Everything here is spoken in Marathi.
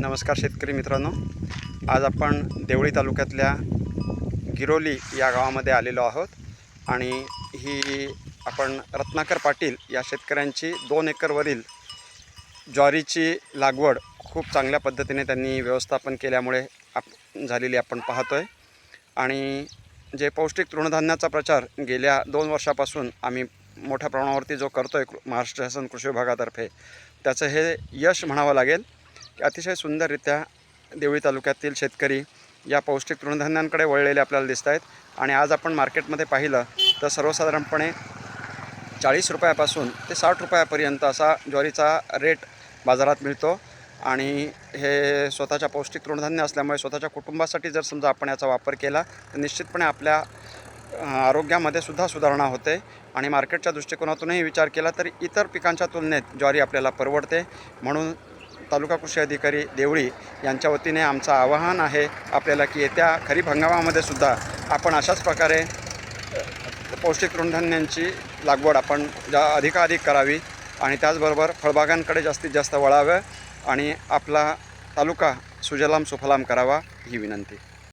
नमस्कार शेतकरी मित्रांनो. आज आपण देवळी तालुक्यातल्या गिरोली या गावामध्ये आलेलो आहोत आणि ही आपण रत्नाकर पाटील या शेतकऱ्यांची दोन एकरवरील ज्वारीची लागवड खूप चांगल्या पद्धतीने त्यांनी व्यवस्थापन केल्यामुळे आप झालेली आपण पाहतो आहे आणि जे पौष्टिक तृणधान्याचा प्रचार गेल्या दोन वर्षापासून आम्ही मोठ्या प्रमाणावरती जो करतो आहे महाराष्ट्र शासन कृषी विभागातर्फे त्याचं हे यश म्हणावं लागेल. अतिशय सुंदररित्या देवळी तालुक्यातील शेतकरी या पौष्टिक तृणधान्यांकडे वळलेले आपल्याला दिसत आहेत आणि आज आपण मार्केटमध्ये पाहिलं तर सर्वसाधारणपणे चाळीस रुपयापासून ते साठ रुपयापर्यंत असा ज्वारीचा रेट बाजारात मिळतो. आणि हे स्वतःच्या पौष्टिक तृणधान्य असल्यामुळे स्वतःच्या कुटुंबासाठी जर समजा आपण याचा वापर केला तर निश्चितपणे आपल्या आरोग्यामध्ये सुद्धा सुधारणा होते. आणि मार्केटच्या दृष्टिकोनातूनही विचार केला तर इतर पिकांच्या तुलनेत ज्वारी आपल्याला परवडते. म्हणून तालुका कृषी अधिकारी देवळी यांच्या वतीने आमचं आवाहन आहे आपल्याला की येत्या खरीप हंगामामध्ये सुद्धा आपण अशाच प्रकारे पौष्टिक तृणधान्यांची लागवड आपण जा अधिकाधिक करावी आणि त्याचबरोबर फळबागांकडे जास्तीत जास्त वळावं आणि आपला तालुका सुजलाम सुफलाम करावा ही विनंती.